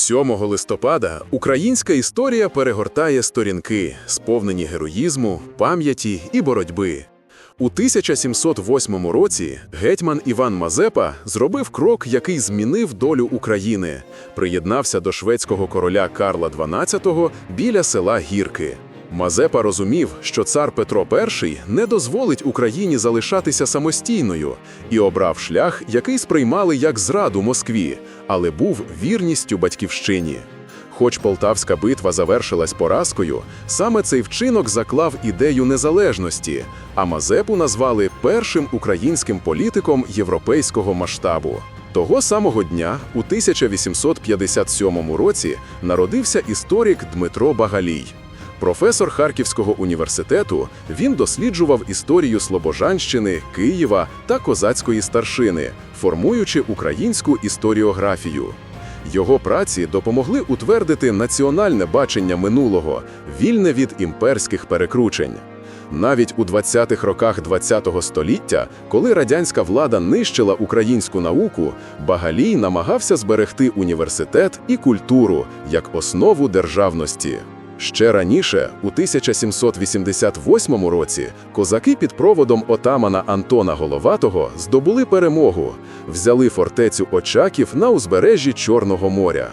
7 листопада українська історія перегортає сторінки, сповнені героїзму, пам'яті і боротьби. У 1708 році гетьман Іван Мазепа зробив крок, який змінив долю України, приєднався до шведського короля Карла XII біля села Гірки. Мазепа розумів, що цар Петро І не дозволить Україні залишатися самостійною і обрав шлях, який сприймали як зраду Москві, але був вірністю батьківщині. Хоч Полтавська битва завершилась поразкою, саме цей вчинок заклав ідею незалежності, а Мазепу назвали першим українським політиком європейського масштабу. Того самого дня, у 1857 році, народився історик Дмитро Багалій. Професор Харківського університету, він досліджував історію Слобожанщини, Києва та козацької старшини, формуючи українську історіографію. Його праці допомогли утвердити національне бачення минулого, вільне від імперських перекручень. Навіть у 20-х роках ХХ століття, коли радянська влада нищила українську науку, Багалій намагався зберегти університет і культуру як основу державності. Ще раніше, у 1788 році, козаки під проводом отамана Антона Головатого здобули перемогу, взяли фортецю Очаків на узбережжі Чорного моря.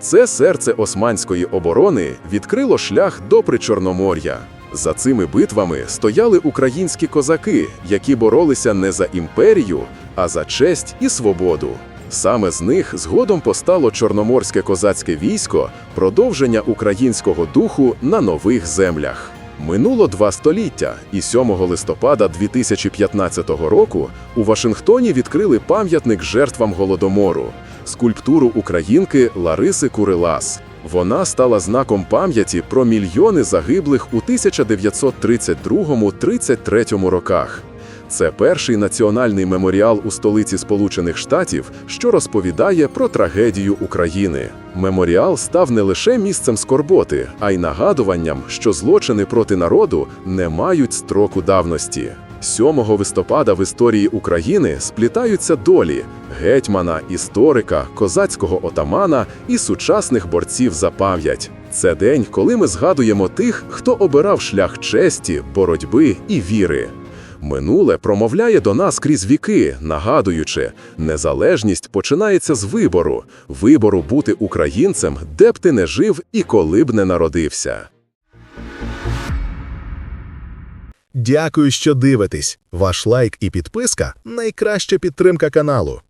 Це серце османської оборони відкрило шлях до Причорномор'я. За цими битвами стояли українські козаки, які боролися не за імперію, а за честь і свободу. Саме з них згодом постало Чорноморське козацьке військо, продовження українського духу на нових землях. Минуло два століття, і 7 листопада 2015 року у Вашингтоні відкрили пам'ятник жертвам голодомору, скульптуру українки Лариси Курилас. Вона стала знаком пам'яті про мільйони загиблих у 1932-33 роках. Це перший національний меморіал у столиці Сполучених Штатів, що розповідає про трагедію України. Меморіал став не лише місцем скорботи, а й нагадуванням, що злочини проти народу не мають строку давності. 7 листопада в історії України сплітаються долі гетьмана, історика, козацького отамана і сучасних борців за пам'ять. Це день, коли ми згадуємо тих, хто обирав шлях честі, боротьби і віри. Минуле промовляє до нас крізь віки, нагадуючи, незалежність починається з вибору, вибору бути українцем, де б ти не жив і коли б не народився. Дякую, що дивитесь. Ваш лайк і підписка найкраща підтримка каналу.